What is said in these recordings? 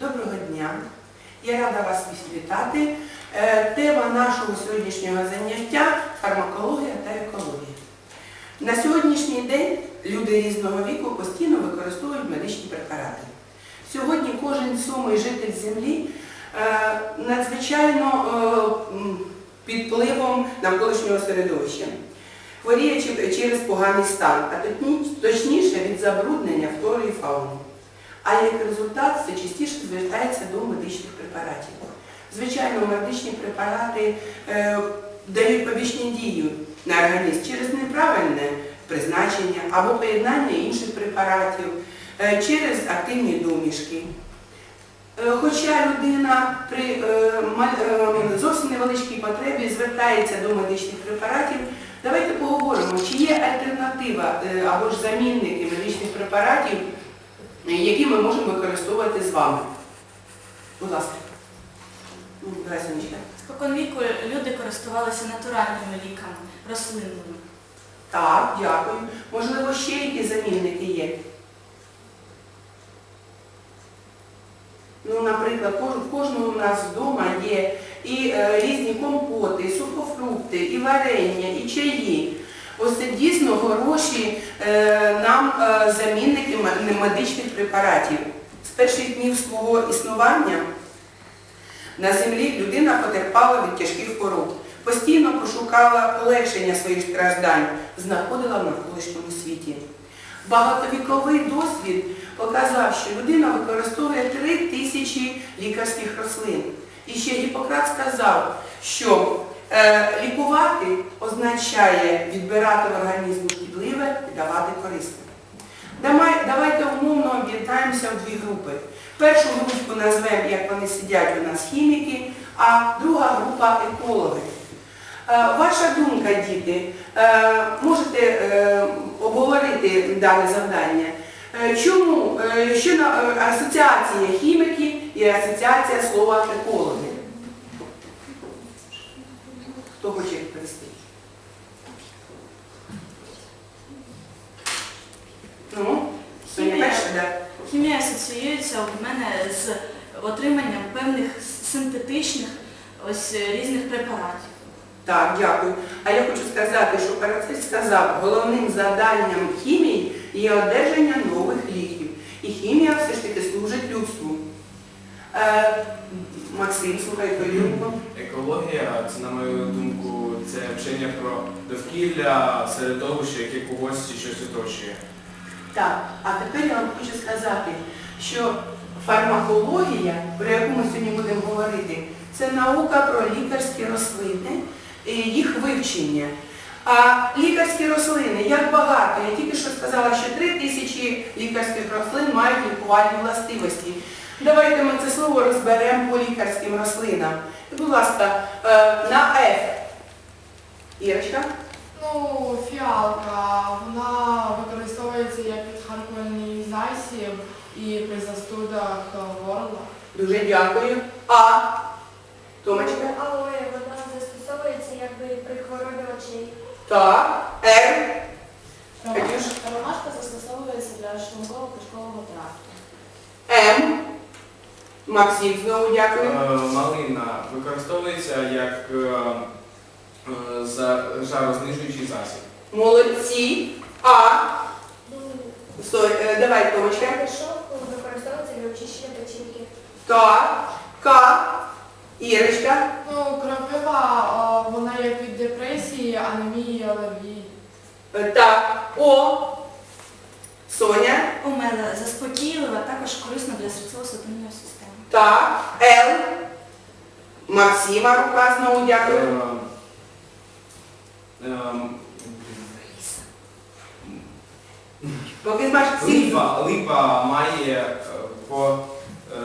Доброго дня. Я рада вас вітати. Е, Тема нашого сьогоднішнього заняття фармакологія та екологія. На сьогоднішній день люди різного віку постійно використовують медичні препарати. Сьогодні кожен сьомий житель землі е, надзвичайно е, під впливом навколишнього середовища. Хворіє через поганий стан, а точніше від забруднення флори і фауни. А як результат все частіше звертається до медичних препаратів. Звичайно, медичні препарати е, дають побічні дії на організм через неправильне призначення або поєднання інших препаратів, е, через активні домішки. Е, Хоча людина при е, е, зовсім невеличкій потребі звертається до медичних препаратів, давайте поговоримо, чи є альтернатива е, або ж замінники медичних препаратів, які ми можемо використовувати з вами. Будь ласка. Ну. Спокон віку люди користувалися натуральними ліками, рослинними. Так, дякую. Можливо, ще які замінники є? Ну, наприклад, в кожного у нас вдома є і е, різні компоти, і сухофрукти, і варення, і чаї. Ось це дійсно хороші е, нам е, замінники медичних препаратів. З перших днів свого існування на землі людина потерпала від тяжких хвороб, постійно пошукала полегшення своїх страждань, знаходила в навколишньому світі. Багатовіковий досвід показав, що людина використовує три тисячі лікарських рослин. І ще Гіппократ сказав, що лікувати означає відбирати в організму шкідливе і давати корисне. Давайте умовно об'єднаємося в дві групи. Першу групу назвемо, як вони сидять у нас хіміки, а друга група екологи. Е, Ваша думка, діти, е, можете е, обговорити дане завдання. Е, Чому? Е, е, асоціація хіміків і асоціація слова екологи? Хто хоче відповісти? Ну, Хімія. Хімія асоціюється у мене з отриманням певних синтетичних ось е, різних препаратів. Так, дякую. А я хочу сказати, що Парацельс сказав, головним завданням хімії є одержання нових ліків. І хімія все ж таки служить людству. Максим, слухай думку. Екологія, це, на мою думку, це вчення про довкілля, середовище, яке когось чи щось оточує. Так, а тепер я вам хочу сказати, що фармакологія, про яку ми сьогодні будемо говорити, це наука про лікарські рослини і їх вивчення. А лікарські рослини, як багато, я тільки що сказала, що три тисячі лікарських рослин мають лікувальні властивості. Давайте ми це слово розберемо по лікарським рослинам. Будь ласка, е, на F. Ірочка? Ну, фіалка, вона використовується як підхаркувальний засіб і при застудах горла. Дуже дякую. А. Томочка? Алоє, вона застосовується якби при хворобі очей. Так. Р. Ромашка застосовується для шлунково-кишкового тракту. М. Максим знову Е, дякую. Малина використовується як е, е, жарознижуючий засіб. Молодці. А. Стой, е, давай, Томочка. Пішов використовується для очищення печінки. Так. К. Ірочка. Ну, кропива, о, вона як від депресії, анемії, алергії. Е, Так. О. Соня. Омела заспокійлива, також корисна для серцево-судинної системи. Так. Л. Максима рука знову Е, дякую. ем, Поки знаєш всі. Липа, липа має е, по, е,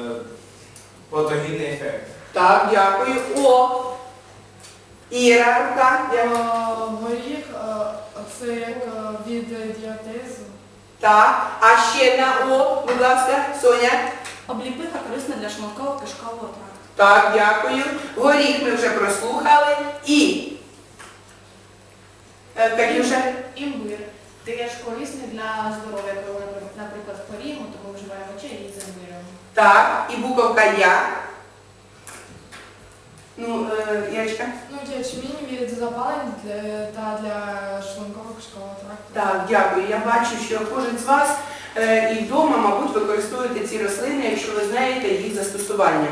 патогенний ефект. Так, дякую. О. Іра рука. О, Дякую. Горіх, е, це як е, від діатезу. Так. А ще на О, будь ласка, Соня. Обліпиха корисна для шлунково-кишкового тракту. Так, дякую. Горіх ми вже прослухали. І. Е, Катюша. Імбир. Теж корисний для здоров'я, коли, наприклад, хворіємо, то ми вживаємо чай із імбирем. Так, і буковка Я. Ну, е, Ірочка. Ну, ячмінь від запалень для, та для шлункового кишкового тракту. Так, дякую. Я бачу, що кожен з вас е, і вдома, мабуть, використовуєте ці рослини, якщо ви знаєте їх застосування.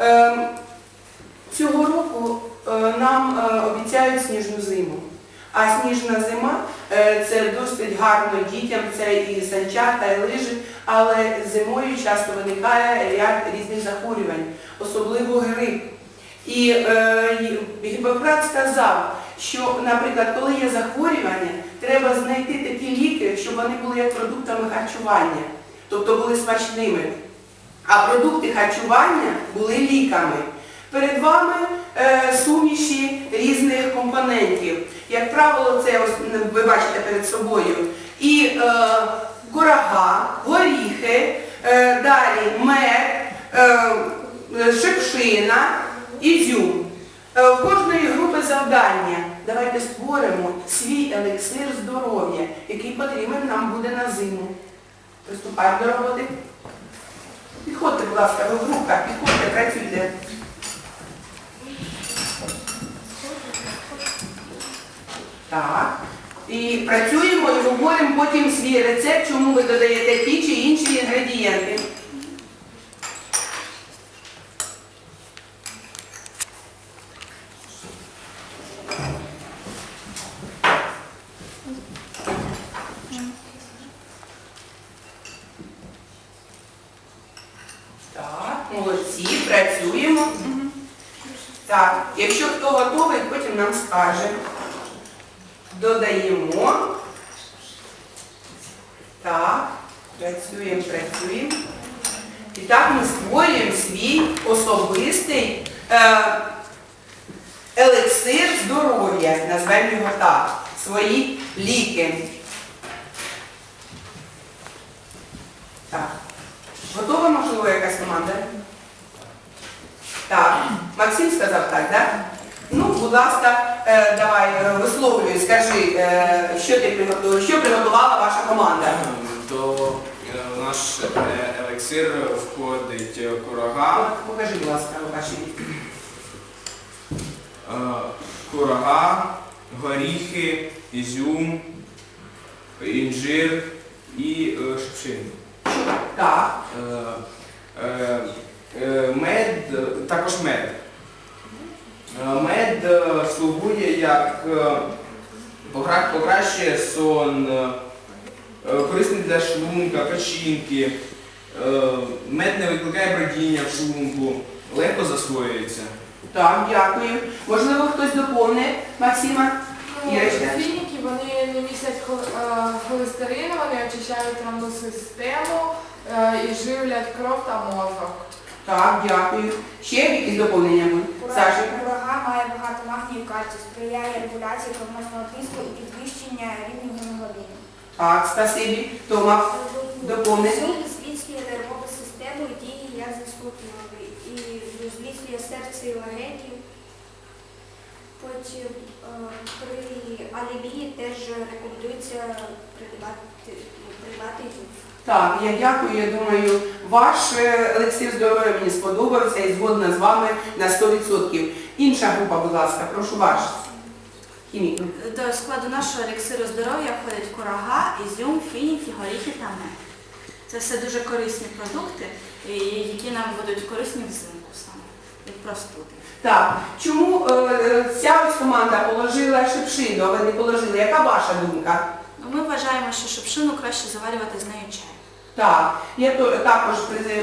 Е, цього року е, нам е, обіцяють сніжну зиму. А сніжна зима е, це досить гарно дітям, це і санчата, і лижі, але зимою часто виникає ряд різних захворювань, особливо грип. І е, Гіппократ сказав, що, наприклад, коли є захворювання, треба знайти такі ліки, щоб вони були як продуктами харчування, тобто були смачними. А продукти харчування були ліками. Перед вами е, суміші різних компонентів. Як правило, це ви бачите перед собою. І е, курага, горіхи, е, далі мед, е, шипшина, ізюм. Е, У кожної групи завдання давайте створимо свій елексир здоров'я, який потрібен нам буде на зиму. Приступаємо до роботи. Підходьте, будь ласка, ви в підходьте, працюйте. Так. І працюємо і говоримо потім свій рецепт, чому ви додаєте ті чи інші інгредієнти. Так, молодці, працюємо. Так, якщо хто готовий, потім нам скаже. Додаємо. Так, працюємо, працюємо. І так ми створюємо свій особистий е, елексир здоров'я, назвемо його так, свої ліки. Так. Готова, можливо, якась команда? Так. Максим сказав так, так? Ну, будь ласка, е, давай е, висловлюй, скажи, е, що ти приготував, що приготувала ваша команда? До наш елексир входить курага, Покажи, будь ласка, ваші. курага, горіхи, ізюм, інжир і шипшин. Так. Е, Мед, також мед. Е, Мед е, слугує як покращує сон, корисний для шлунка, печінки. Мед не викликає бродіння в шлунку, легко засвоюється. Так, дякую. Можливо, хтось доповнить Максима? Ну, фініки, вони не містять хол- холестерину, вони очищають травну систему і живлять кров та мозок. Так, дякую. Ще якісь доповнення будуть? Саша? Курага має багато магнію кальцію, сприяє регуляції кровного тиску і підвищення рівня гемоглобіну. Так, спасибі. Тома, доповни. Зум зміцнює нервову систему і діє як заспокійливий і зміцнює серце і легені. Потім е, при анемії теж рекомендується приймати, приймати йод. Так, я дякую. Я думаю, ваш е, елексир здоров'я мені сподобався і згодна з вами на 100%. Інша група, будь ласка, прошу ваш. Хімік. До складу нашого елексиру здоров'я входять курага, ізюм, фініки, горіхи та мед. Це все дуже корисні продукти, які нам будуть корисні взимку саме від простуди. Так, чому е, е, ця ось команда положила шипшину, а ви не положили? Яка ваша думка? Ну, Ми вважаємо, що шипшину краще заварювати з нею чай. Так, я також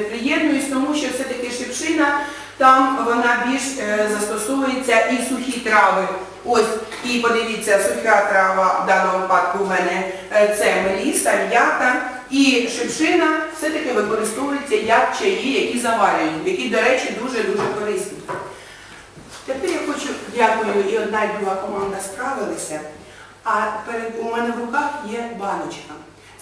приєднуюсь, тому що все-таки шипшина, там вона більш е, застосовується і сухі трави. Ось, і подивіться, суха трава в даному випадку в мене е, це меліса, м'ята. І шипшина все-таки використовується як чаї, які заварюють, які, до речі, дуже-дуже корисні. Тепер я хочу, дякую, і одна і друга команда справилися. А у мене в руках є баночка.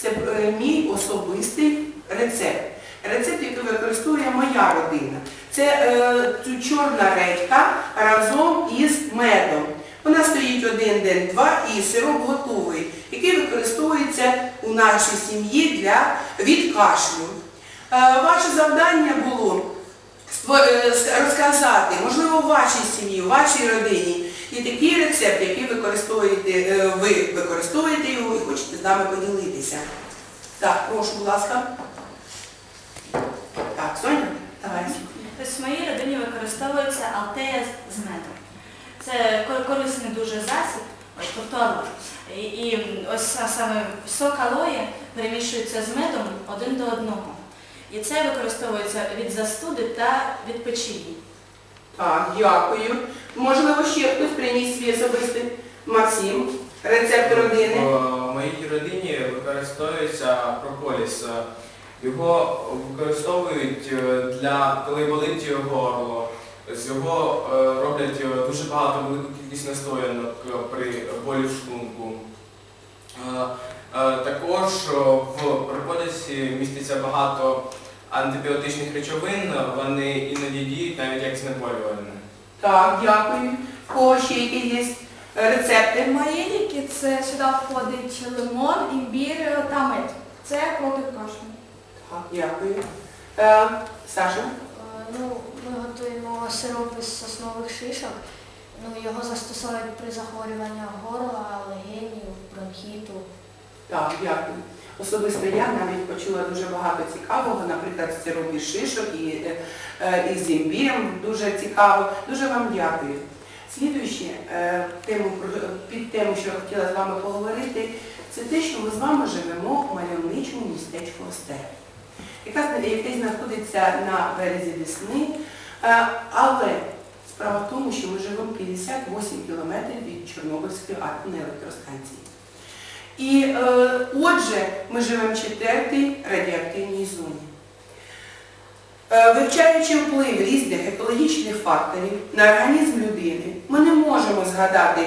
Це е, мій особистий рецепт. Рецепт, який використовує моя родина. Це е, чорна редька разом із медом. Вона стоїть один день, два і сироп готовий, який використовується у нашій сім'ї для від кашлю. Ваше завдання було е, розказати, можливо, вашій сім'ї, вашій родині, і такий рецепт, який використовуєте, е, ви використовуєте його і хочете з нами поділитися. Так, прошу, будь ласка. Так, Соня, давай. В моїй родині використовується алтея з медом. Це корисний дуже засіб, тобто. І, і ось саме сок алоє перемішується з медом один до одного. І це використовується від застуди та від печії. Так, дякую. Можливо, ще хтось приніс свій особистий Максим, рецепт родини. В моїй родині використовується прополіс. Його використовують е, для коли болить горло. З його е, роблять е, дуже багато велику кількість настоянок е, при болі в шлунку. Е, е, Також е, в прополісі міститься багато антибіотичних речовин, вони іноді діють навіть як знеболювальне. Так, дякую. Кого ще які є рецепти? В мої ліки це сюди входить лимон, імбір та мед. Це проти кашлю. Так, дякую. Е, Саша? Е, Ну, ми готуємо сироп із соснових шишок. Ну, його застосовують при захворюванні горла, легенів, бронхіту. Так, дякую. Особисто я навіть почула дуже багато цікавого, наприклад, з сиропі шишок і, е, е, і з імбірем дуже цікаво. Дуже вам дякую. Слідуюче, е, тему, під тему, що я хотіла з вами поговорити, це те, що ми з вами живемо в мальовничому містечку Остере, яка, яке знаходиться на березі Десни. Е, Але справа в тому, що ми живемо 58 кілометрів від Чорнобильської атомної електростанції. І е, отже, ми живемо в четвертій радіоактивній зоні. Е, вивчаючи вплив різних екологічних факторів на організм людини, ми не можемо згадати,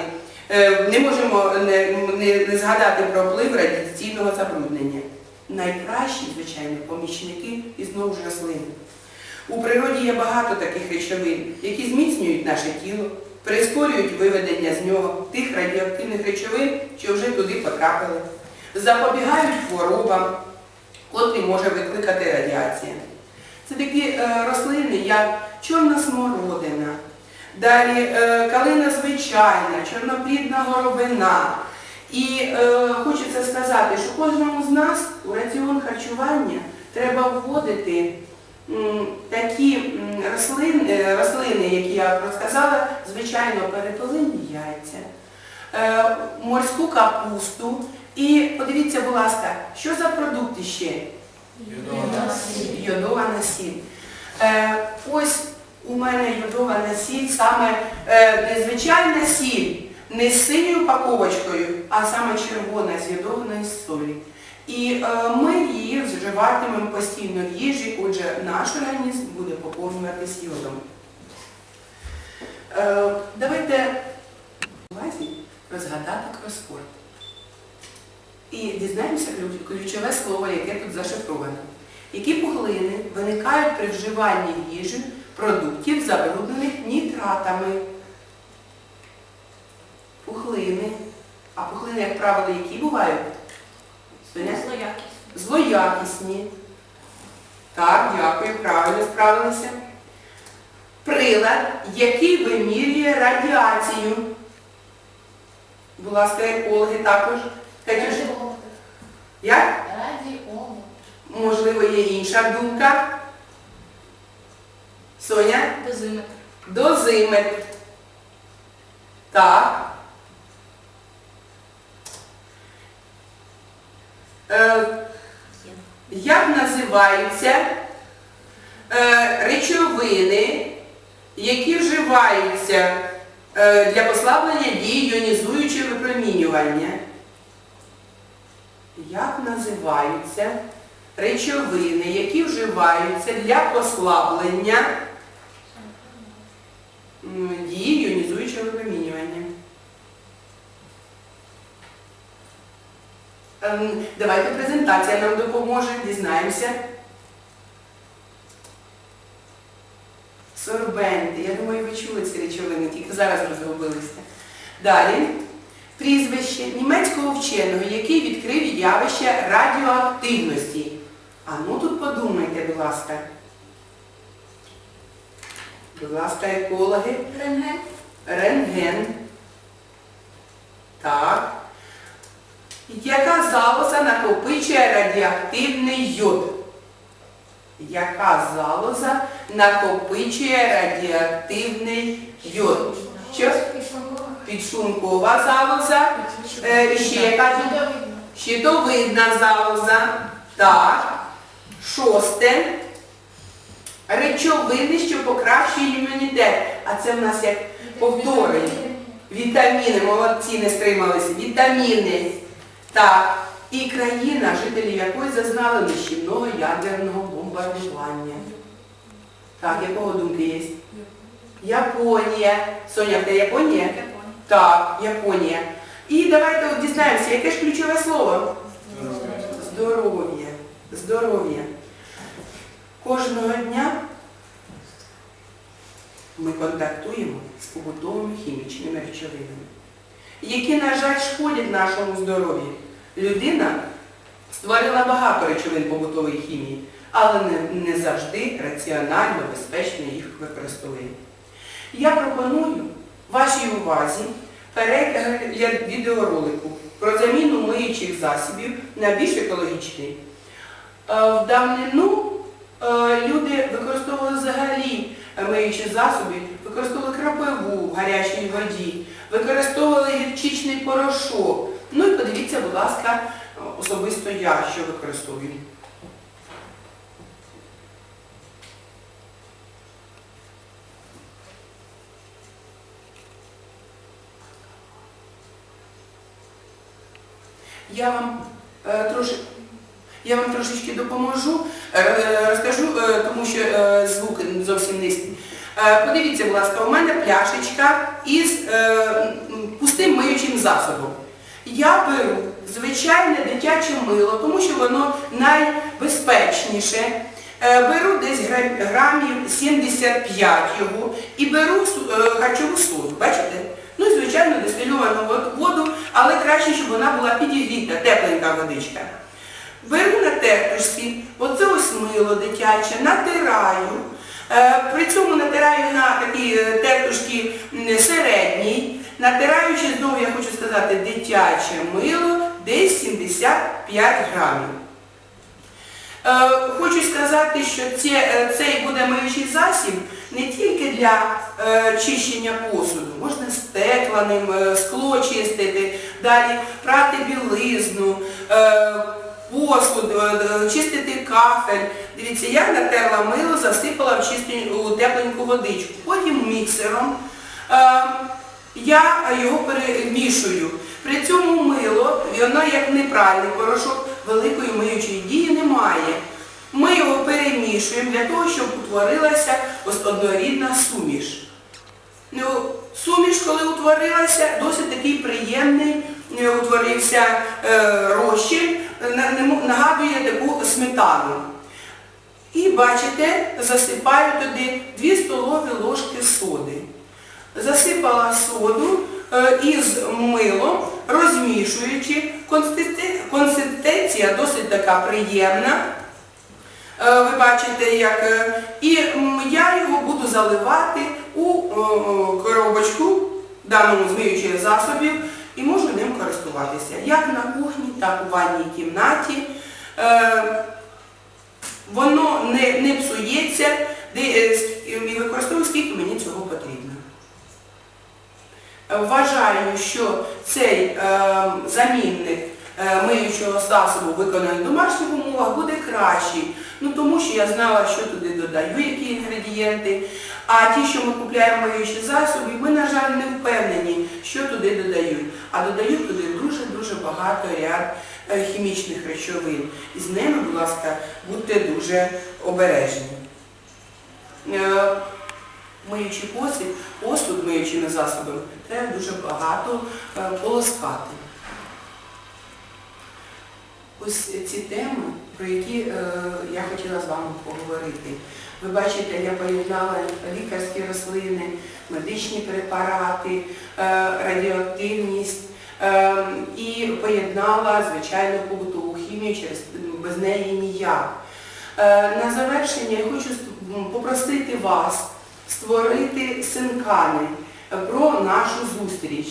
е, не можемо не, не, не згадати про вплив радіаційного забруднення. Найкращі, звичайно, помічники і знову ж рослини. У природі є багато таких речовин, які зміцнюють наше тіло, прискорюють виведення з нього тих радіоактивних речовин, що вже туди потрапили, запобігають хворобам, котрі може викликати радіація. Це такі е, рослини, як чорна смородина, далі е, калина звичайна, чорноплідна горобина. І е, хочеться сказати, що кожному з нас у раціон харчування треба вводити такі рослини, е, рослини, які я розказала, звичайно, перепелині яйця, е, морську капусту. І подивіться, будь ласка, що за продукти ще? Йодована сіль. Е, ось у мене йодована сіль, саме е, не звичайна сіль, не з синьою упаковочкою, а саме червона з йодованої солі. І е, ми її вживатимемо постійно в їжі, отже, наш організм буде поповнюватись йодом. Е, давайте розгадати кросворд. І дізнаємося ключове слово, яке тут зашифроване. Які пухлини виникають при вживанні їжі продуктів, забруднених нітратами? Пухлини. А пухлини, як правило, які бувають? Соня? Злоякість. Злоякісні. Так, дякую, правильно справилися. Прилад, який вимірює радіацію. Будь ласка, екологи також. Катюш, як? Радіометр. Можливо, є інша думка. Соня? Дозиметр. Дозиметр. Так. Е, як називаються е, речовини, які вживаються е, для послаблення дії іонізуючого випромінювання? Як називаються речовини, які вживаються для послаблення дії іонізуючого випромінювання? Ем, Давайте презентація нам допоможе, дізнаємося. Сорбенти. Я думаю, ви чули ці речовини, тільки зараз розробилися. Далі. Прізвище німецького вченого, який відкрив явище радіоактивності. А ну тут подумайте, будь ласка. Будь ласка, екологи. Рентген. Рентген. Так. Яка залоза накопичує радіоактивний йод? Яка залоза накопичує радіоактивний йод? Що? Підшумкова залоза. Е, ще яка? Щитовидна залоза. Так. Шосте. Речовини, що покращують імунітет. А це в нас як повторення. Вітаміни, молодці, не стрималися. Вітаміни. Так. І країна, жителі якої зазнали нищівного ядерного бомбардування. Так, якого думки є? Японія. Соня, де Японія? Так, Японія. І давайте от дізнаємося, яке ж ключове слово? Здоров'я. Здоров'я. Кожного дня ми контактуємо з побутовими хімічними речовинами, які, на жаль, шкодять нашому здоров'ю. Людина створила багато речовин побутової хімії, але не, не завжди раціонально, безпечно їх використовує. Я пропоную вашій увазі перегляд відеоролику про заміну миючих засобів на більш екологічний. Е, В давнину е, люди використовували взагалі миючі засоби, використовували крапиву в гарячій воді, використовували порошок. Ну і подивіться, будь ласка, особисто я, що використовую. Я вам е, трошки я вам трошечки допоможу, е, розкажу, е, тому що звук зовсім низький. Е, Подивіться, будь ласка, у мене пляшечка із е, пустим миючим засобом. Я беру звичайне дитяче мило, тому що воно найбезпечніше. Е, Беру десь грамів 75 його і беру харчову соду, бачите? Ну і звичайно дистильовану воду, але краще, щоб вона була підігріта, тепленька водичка. Беру на тертушці, оце ось мило дитяче, натираю. Е, При цьому натираю на такій е, тертушці м, середній, натираючи знову, я хочу сказати, дитяче мило десь 75 грамів. Е, Хочу сказати, що це, цей буде миючий засіб не тільки для чищення посуду, можна стекла ним, е, скло чистити, далі прати білизну, посуд, е, е, чистити кафель. Дивіться, я натерла мило, засипала в чисту у тепленьку водичку. Потім міксером е, я його перемішую. При цьому мило, воно як непральний порошок, великої миючої дії немає. Ми його перемішуємо для того, щоб утворилася однорідна суміш. Ну, Суміш, коли утворилася, досить такий приємний е, утворився е, розчин, нагадує таку сметану. І бачите, засипаю туди 2 столові ложки соди. Засипала соду е, із милом, розмішуючи. Консистен- Консистенція досить така приємна. Е, Ви бачите, як. е, І я його буду заливати у коробочку, даному зміючих засобів, і можу ним користуватися. Як на кухні, так у ванній кімнаті. Е, Воно не, не псується е, і використовую, скільки мені цього потрібно. Е, Вважаю, що цей е, замінник миючого засобу, виконаний в домашніх умовах, буде кращий. Ну тому що я знала, що туди додаю, які інгредієнти. А ті, що ми купуємо миючі засоби, ми, на жаль, не впевнені, що туди додають. А додають туди дуже-дуже багато ряд е, хімічних речовин. І з ними, будь ласка, будьте дуже обережні. Е, Миючи посуд, посуд миючими засобами, треба дуже багато е, полоскати. Ось ці теми, про які е, я хотіла з вами поговорити. Ви бачите, я поєднала лікарські рослини, медичні препарати, е, радіоактивність е, і поєднала, звичайно, побутову хімію, через без неї ніяк. Е, На завершення я хочу попросити вас створити синкани про нашу зустріч.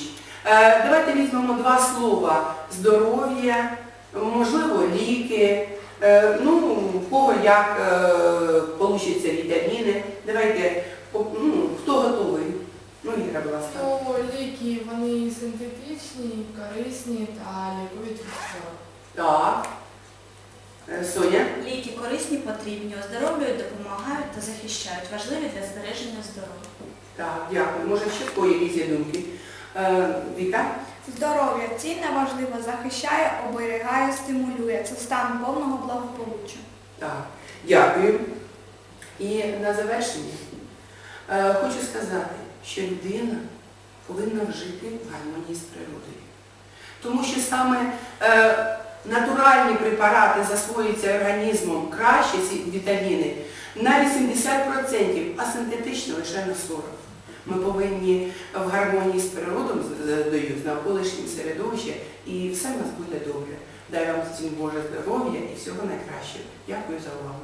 Е, Давайте візьмемо два слова здоров'я, можливо, ліки, е, ну, в кого як получаться вітаміни. Давайте, ну, хто готовий? Ну, Іра, будь ласка. Ну, ліки вони синтетичні, корисні та лікують від хвороб. Так. Е, Соня? Ліки корисні, потрібні, оздоровлюють, допомагають та захищають, важливі для збереження здоров'я. Так, дякую. Може, ще в кої є думки? Е, Віка? Здоров'я цінне, важливо, захищає, оберігає, стимулює. Це стан повного благополуччя. Так, дякую. І на завершення е, хочу сказати, що людина повинна жити в гармонії з природою. Тому що саме е, натуральні препарати засвоюються організмом краще, ці вітаміни, на 80%, а синтетично лише на 40%. Ми повинні в гармонії з природою, з- навколишнім середовищем, і все в нас буде добре. Дай вам всім Боже здоров'я і всього найкращого. Дякую за увагу.